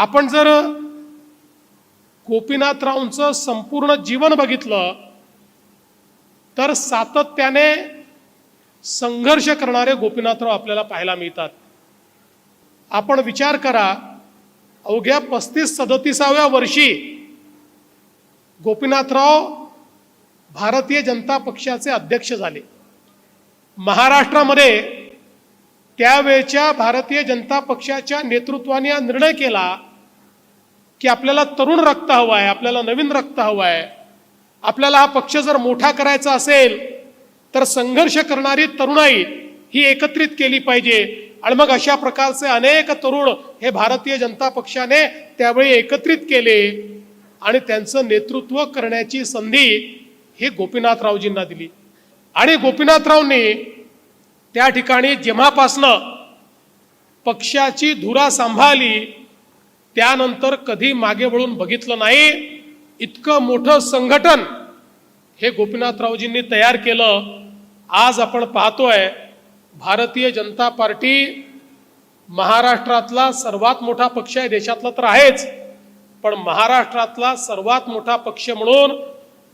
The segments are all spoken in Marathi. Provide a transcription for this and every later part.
आपण जर गोपीनाथरावांचं संपूर्ण जीवन बघितलं तर सातत्याने संघर्ष करणारे गोपीनाथराव आपल्याला पाहायला मिळतात. आपण विचार करा अवघ्या पस्तीस सदतीसाव्या वर्षी गोपीनाथराव भारतीय जनता पक्षाचे अध्यक्ष झाले. महाराष्ट्रामध्ये त्यावेळच्या भारतीय जनता पक्षाच्या नेतृत्वाने हा निर्णय केला की आपल्याला तरुण रक्त हवं आहे आपल्याला नवीन रक्त हवं आहे आपल्याला हा पक्ष जर मोठा करायचा असेल तर संघर्ष करणारी तरुणाई ही एकत्रित केली पाहिजे. आणि मग अशा प्रकारचे अनेक तरुण हे भारतीय जनता पक्षाने त्यावेळी एकत्रित केले. आणि त्यांचं नेतृत्व करण्याची संधी ही गोपीनाथरावजींना दिली. आणि गोपीनाथरावनी त्या ठिकाणी जेव्हापासनं पक्षाची धुरा सांभाळली त्यानंतर कधी मागे वळून बघितलं नाही इतकं मोठं संघटन हे गोपीनाथरावजींनी तयार केलं. आज आपण पाहतोय भारतीय जनता पार्टी महाराष्ट्रातला सर्वात मोठा पक्ष आहे देशातला तर आहेच. पण महाराष्ट्रातला सर्वात मोठा पक्ष म्हणून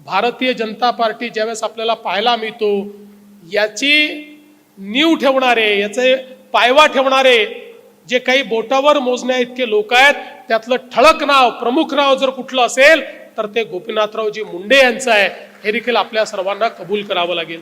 भारतीय जनता पार्टी ज्यावेळेस आपल्याला पाहायला मिळतो याची नीव ठेवणारे याचे पायवा ठेवणारे जे काही बोटावर मोजण्या इतके लोक आहेत त्यातलं ठळक नाव प्रमुख नाव जर कुठलं असेल तर ते गोपीनाथरावजी मुंडे यांचं आहे. हे देखील आपल्या सर्वांना कबूल करावं लागेल.